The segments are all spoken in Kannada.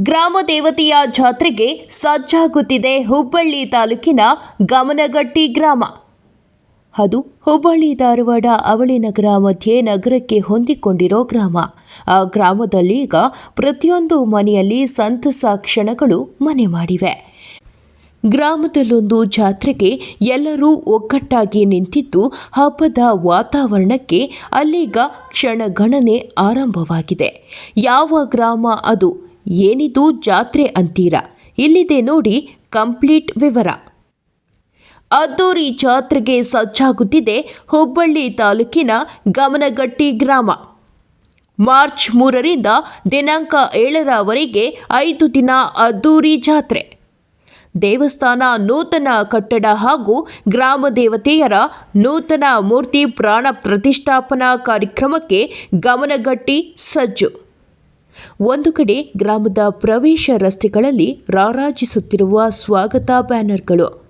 ಗ್ರಾಮ ದೇವತೆಯ ಜಾತ್ರೆಗೆ ಸಜ್ಜಾಗುತ್ತಿದೆ ಹುಬ್ಬಳ್ಳಿ ತಾಲೂಕಿನ ಗಮನಗಟ್ಟಿ ಗ್ರಾಮ. ಅದು ಹುಬ್ಬಳ್ಳಿ, ಧಾರವಾಡ ಅವಳಿ ನಗರ ಮಧ್ಯೆ ನಗರಕ್ಕೆ ಹೊಂದಿಕೊಂಡಿರೋ ಗ್ರಾಮ. ಆ ಗ್ರಾಮದಲ್ಲಿ ಈಗ ಪ್ರತಿಯೊಂದು ಮನೆಯಲ್ಲಿ ಸಂತಸ ಕ್ಷಣಗಳು ಮನೆ ಮಾಡಿವೆ. ಗ್ರಾಮದಲ್ಲೊಂದು ಜಾತ್ರೆಗೆ ಎಲ್ಲರೂ ಒಗ್ಗಟ್ಟಾಗಿ ನಿಂತಿದ್ದು ಹಬ್ಬದ ವಾತಾವರಣಕ್ಕೆ ಅಲ್ಲೀಗ ಕ್ಷಣಗಣನೆ ಆರಂಭವಾಗಿದೆ. ಯಾವ ಗ್ರಾಮ ಅದು? ಏನಿದು ಜಾತ್ರೆ ಅಂತೀರಾ? ಇಲ್ಲಿದೆ ನೋಡಿ ಕಂಪ್ಲೀಟ್ ವಿವರ. ಅದ್ದೂರಿ ಜಾತ್ರೆಗೆ ಸಜ್ಜಾಗುತ್ತಿದೆ ಹುಬ್ಬಳ್ಳಿ ತಾಲೂಕಿನ ಗಮನಗಟ್ಟಿ ಗ್ರಾಮ. ಮಾರ್ಚ್ ಮೂರರಿಂದ ದಿನಾಂಕ ಏಳರವರೆಗೆ ಐದು ದಿನ ಅದ್ದೂರಿ ಜಾತ್ರೆ. ದೇವಸ್ಥಾನ ನೂತನ ಕಟ್ಟಡ ಹಾಗೂ ಗ್ರಾಮ ದೇವತೆಯರ ನೂತನ ಮೂರ್ತಿ ಪ್ರಾಣ ಪ್ರತಿಷ್ಠಾಪನಾ ಕಾರ್ಯಕ್ರಮಕ್ಕೆ ಗಮನಗಟ್ಟಿ ಸಜ್ಜು. ಒಂದು ಕಡೆ ಗ್ರಾಮದ ಪ್ರವೇಶ ರಸ್ತೆಗಳಲ್ಲಿ ರಾರಾಜಿಸುತ್ತಿರುವ ಸ್ವಾಗತ ಬ್ಯಾನರ್ಗಳು.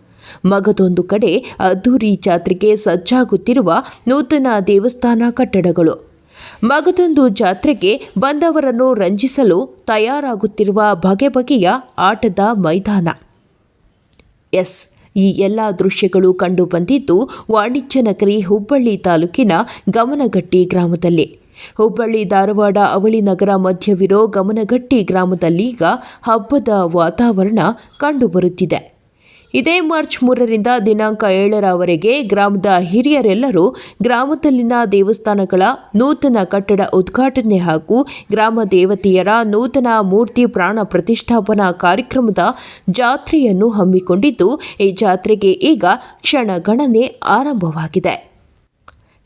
ಮಗದೊಂದು ಕಡೆ ಅದ್ದೂರಿ ಜಾತ್ರೆಗೆ ಸಜ್ಜಾಗುತ್ತಿರುವ ನೂತನ ದೇವಸ್ಥಾನ ಕಟ್ಟಡಗಳು. ಮಗದೊಂದು ಜಾತ್ರೆಗೆ ಬಂದವರನ್ನು ರಂಜಿಸಲು ತಯಾರಾಗುತ್ತಿರುವ ಬಗೆ ಬಗೆಯ ಆಟದ ಮೈದಾನ. ಎಸ್. ಈ ಎಲ್ಲ ದೃಶ್ಯಗಳು ಕಂಡುಬಂದಿದ್ದು ವಾಣಿಜ್ಯ ನಗರಿ ಹುಬ್ಬಳ್ಳಿ ತಾಲೂಕಿನ ಗಮನಗಟ್ಟಿ ಗ್ರಾಮದಲ್ಲಿ. ಹುಬ್ಬಳ್ಳಿ ಧಾರವಾಡ ಅವಳಿ ನಗರ ಮಧ್ಯವಿರೋ ಗಮನಗಟ್ಟಿ ಗ್ರಾಮದಲ್ಲೀಗ ಹಬ್ಬದ ವಾತಾವರಣ ಕಂಡುಬರುತ್ತಿದೆ. ಇದೇ ಮಾರ್ಚ್ ಮೂರರಿಂದ ದಿನಾಂಕ ಏಳರವರೆಗೆ ಗ್ರಾಮದ ಹಿರಿಯರೆಲ್ಲರೂ ಗ್ರಾಮದಲ್ಲಿನ ದೇವಸ್ಥಾನಗಳ ನೂತನ ಕಟ್ಟಡ ಉದ್ಘಾಟನೆ ಹಾಗೂ ಗ್ರಾಮ ದೇವತೆಯರ ನೂತನ ಮೂರ್ತಿ ಪ್ರಾಣ ಪ್ರತಿಷ್ಠಾಪನಾ ಕಾರ್ಯಕ್ರಮದ ಜಾತ್ರೆಯನ್ನು ಹಮ್ಮಿಕೊಂಡಿದ್ದು, ಈ ಜಾತ್ರೆಗೆ ಈಗ ಕ್ಷಣಗಣನೆ ಆರಂಭವಾಗಿದೆ.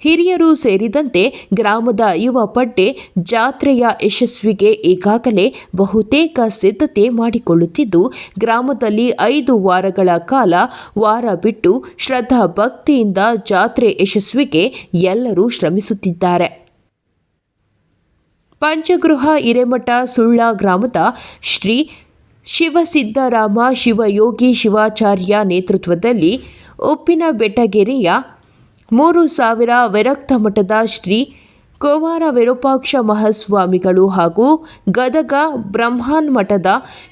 ಹಿರಿಯರು ಸೇರಿದಂತೆ ಗ್ರಾಮದ ಯುವ ಪಡ್ಡೆ ಜಾತ್ರೆಯ ಯಶಸ್ವಿಗೆ ಈಗಾಗಲೇ ಬಹುತೇಕ ಸಿದ್ಧತೆ ಮಾಡಿಕೊಳ್ಳುತ್ತಿದ್ದು, ಗ್ರಾಮದಲ್ಲಿ ಐದು ವಾರಗಳ ಕಾಲ ವಾರ ಬಿಟ್ಟು ಶ್ರದ್ಧಾ ಭಕ್ತಿಯಿಂದ ಜಾತ್ರೆ ಯಶಸ್ವಿಗೆ ಎಲ್ಲರೂ ಶ್ರಮಿಸುತ್ತಿದ್ದಾರೆ. ಪಂಚಗೃಹ ಹಿರೇಮಠ ಸುಳ್ಳ ಗ್ರಾಮದ ಶ್ರೀ ಶಿವಸಿದ್ದರಾಮ ಶಿವಯೋಗಿ ಶಿವಾಚಾರ್ಯ ನೇತೃತ್ವದಲ್ಲಿ ಉಪ್ಪಿನ ಬೆಟ್ಟಗೆರೆಯ ಮೂರು ಸಾವಿರ ವಿರಕ್ತ ಮಠದ ಶ್ರೀ ಕುಮಾರ ವಿರೂಪಾಕ್ಷ ಮಹಾಸ್ವಾಮಿಗಳು ಹಾಗೂ ಗದಗ ಬ್ರಹ್ಮಾನ್ ಮಠದ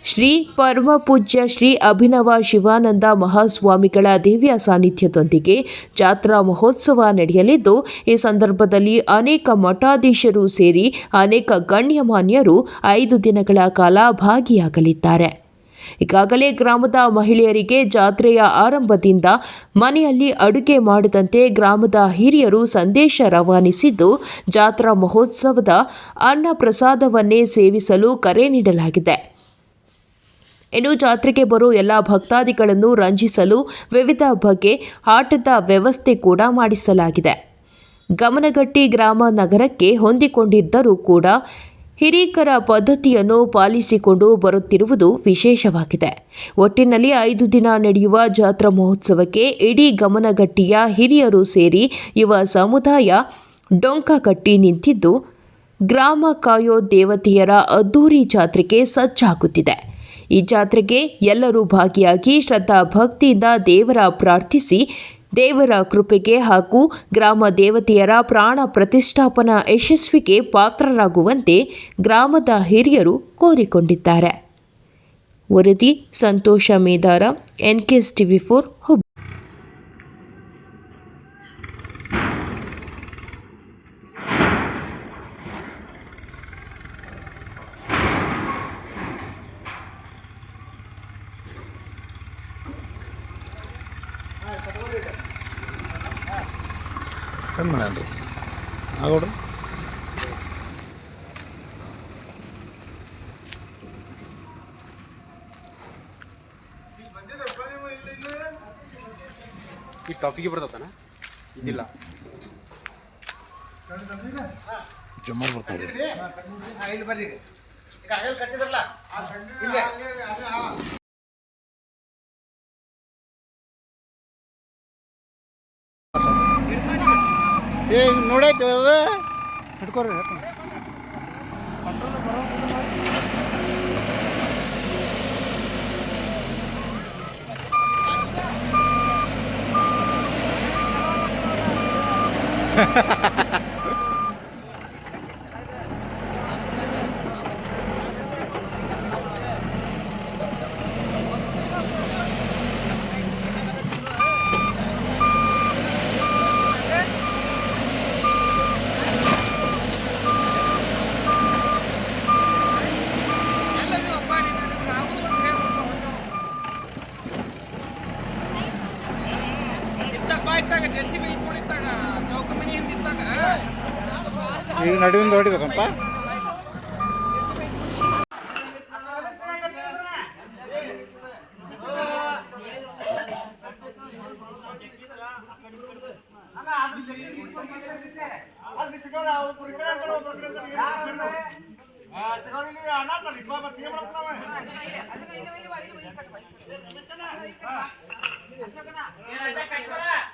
ಶ್ರೀ ಪರಮಪೂಜ್ಯ ಶ್ರೀ ಅಭಿನವ ಶಿವಾನಂದ ಮಹಾಸ್ವಾಮಿಗಳ ದಿವ್ಯ ಸಾನ್ನಿಧ್ಯದೊಂದಿಗೆ ಜಾತ್ರಾ ಮಹೋತ್ಸವ ನಡೆಯಲಿದ್ದು, ಈ ಸಂದರ್ಭದಲ್ಲಿ ಅನೇಕ ಮಠಾಧೀಶರು ಸೇರಿ ಅನೇಕ ಗಣ್ಯಮಾನ್ಯರು ಐದು ದಿನಗಳ ಕಾಲ ಭಾಗಿಯಾಗಲಿದ್ದಾರೆ. ಈಗಾಗಲೇ ಗ್ರಾಮದ ಮಹಿಳೆಯರಿಗೆ ಜಾತ್ರೆಯ ಆರಂಭದಿಂದ ಮನೆಯಲ್ಲಿ ಅಡುಗೆ ಮಾಡದಂತೆ ಗ್ರಾಮದ ಹಿರಿಯರು ಸಂದೇಶ ರವಾನಿಸಿದ್ದು, ಜಾತ್ರಾ ಮಹೋತ್ಸವದ ಅನ್ನ ಪ್ರಸಾದವನ್ನೇ ಸೇವಿಸಲು ಕರೆ ನೀಡಲಾಗಿದೆ. ಇನ್ನು ಜಾತ್ರೆಗೆ ಬರೋ ಎಲ್ಲ ಭಕ್ತಾದಿಗಳನ್ನು ರಂಜಿಸಲು ವಿವಿಧ ಬಗೆ ಆಟದ ವ್ಯವಸ್ಥೆ ಕೂಡ ಮಾಡಿಸಲಾಗಿದೆ. ಗಮನಗಟ್ಟಿ ಗ್ರಾಮ ನಗರಕ್ಕೆ ಹೊಂದಿಕೊಂಡಿದ್ದರೂ ಕೂಡ ಹಿರೀಕರ ಪದ್ಧತಿಯನ್ನು ಪಾಲಿಸಿಕೊಂಡು ಬರುತ್ತಿರುವುದು ವಿಶೇಷವಾಗಿದೆ. ಒಟ್ಟಿನಲ್ಲಿ ಐದು ದಿನ ನಡೆಯುವ ಜಾತ್ರಾ ಮಹೋತ್ಸವಕ್ಕೆ ಇಡೀ ಗಮನಗಟ್ಟಿಯ ಹಿರಿಯರು ಸೇರಿ ಯುವ ಸಮುದಾಯ ಡೊಂಕ ಕಟ್ಟಿ ನಿಂತಿದ್ದು, ಗ್ರಾಮ ಕಾಯೋ ದೇವತೆಯರ ಅದ್ದೂರಿ ಜಾತ್ರೆಗೆ ಸಜ್ಜಾಗುತ್ತಿದೆ. ಈ ಜಾತ್ರೆಗೆ ಎಲ್ಲರೂ ಭಾಗಿಯಾಗಿ ಶ್ರದ್ಧಾ ಭಕ್ತಿಯಿಂದ ದೇವರ ಪ್ರಾರ್ಥಿಸಿ ದೇವರ ಕೃಪೆಗೆ ಹಾಗೂ ಗ್ರಾಮ ದೇವತೆಯರ ಪ್ರಾಣ ಪ್ರತಿಷ್ಠಾಪನಾ ಯಶಸ್ವಿಗೆ ಪಾತ್ರರಾಗುವಂತೆ ಗ್ರಾಮದ ಹಿರಿಯರು ಕೋರಿಕೊಂಡಿದ್ದಾರೆ. ವರದಿ Santosh Medar N K S TV four ಹುಬ್ಬ ಚಂದ ಮಾಡ್ಯಾನ್ರಿ ಆಗೋಡ್ರಿ ಈ ಟಾಪಿಗೆ ಬರ್ತತಾನ ಇದಿಲ್ಲ. ಜಮ್ಮ ಬರ್ತಾವ್ರಿ ಇಲ್ಲಿ ಬರ್ರಿ. ಈಗ ಆಗಲ್ ಕಟ್ಟಿದ್ರಲ್ಲ ಇಲ್ಲೇ ಏ ನೋಡೈತೆ ಅದು ಹಿಡ್ಕೊರಿ ಇದು ನಡುವಿಂದ ಹೊಡಿಬೇಕಪ್ಪ. ಅಣ್ಣ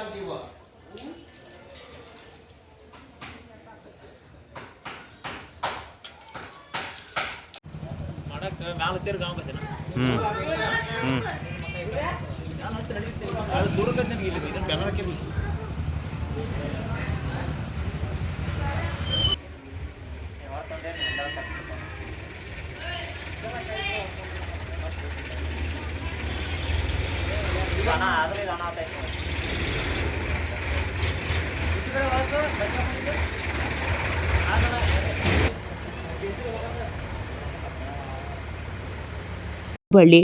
dollars give up. ಅದ್ರಲ್ಲಿ ಅನಾಥ ಹುಬ್ಬಳ್ಳಿ